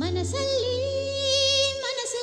ಮನಸ್ಸಲ್ಲಿ ಮನಸ್ಸು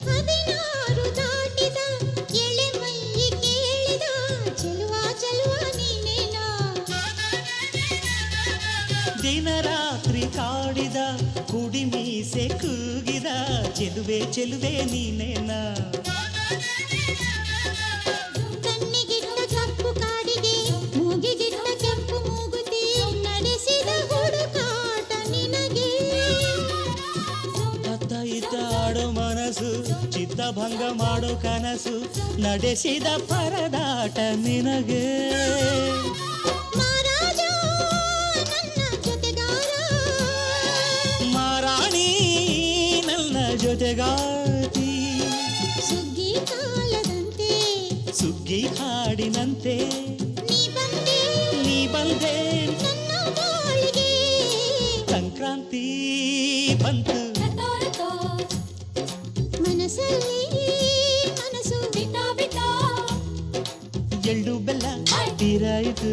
ಹದಿನಾರು ದಾಟಿದ ಎಳೆ ಮೈ ಕೇಳಿದ ಚೆಲುವ ಚೆಲುವ ನೀನೇನಾ ದಿನ ರಾತ್ರಿ ಕಾಡಿದ ಕುಡಿ ಮೀಸೆ ಕೂಗಿದ ಚೆಲುವೆ ಚೆಲುವೆ ನೀನೇನ ಚಿತ್ತ ಭಂಗ ಮಾಡೋ ಕನಸು ನಡೆಸಿದ ಪರದಾಟ ನಿನಗೆ. ಮಾರಾಣಿ ನನ್ನ ಜೊತೆಗಾತಿ ಸುಗ್ಗಿ ಕಾಲದಂತೆ. ಸುಗ್ಗಿ ಹಾಡಿನಂತೆ ನೀ ಬಂದೆ. ಸಂಕ್ರಾಂತಿ ಬಂತು. ಮನಸ್ಸಲ್ಲಿ ಮನಸ್ಸು ಬಿಟ್ಟೋ ಬಿಟ್ಟೋ ಎಳ್ಳು ಬೆಲ್ಲ ತೀರಾಯಿತು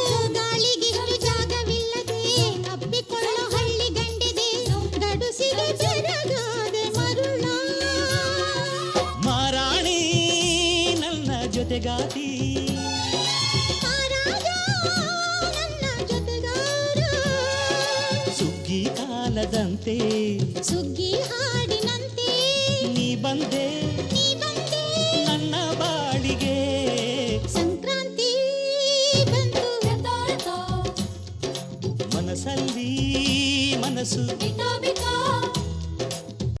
ಜೊತೆಗಾತಿ ಮಹಾರಾಜ ನನ್ನ ಜೊತೆಗಾರ ಸುಗ್ಗಿ ಕಾಲದಂತೆ ಸುಗ್ಗಿ ಹಾಡಿನಂತೆ ನೀ ಬಂದೆ ನೀ ಬಂದೆ ನನ್ನ ಬಾಳಿಗೆ ಸಂಕ್ರಾಂತಿ ಬಂತು ಮನಸ್ಸಲ್ಲಿ ಮನಸ್ಸು ಬಿಟ್ಟೋ ಬಿಟ್ಟೋ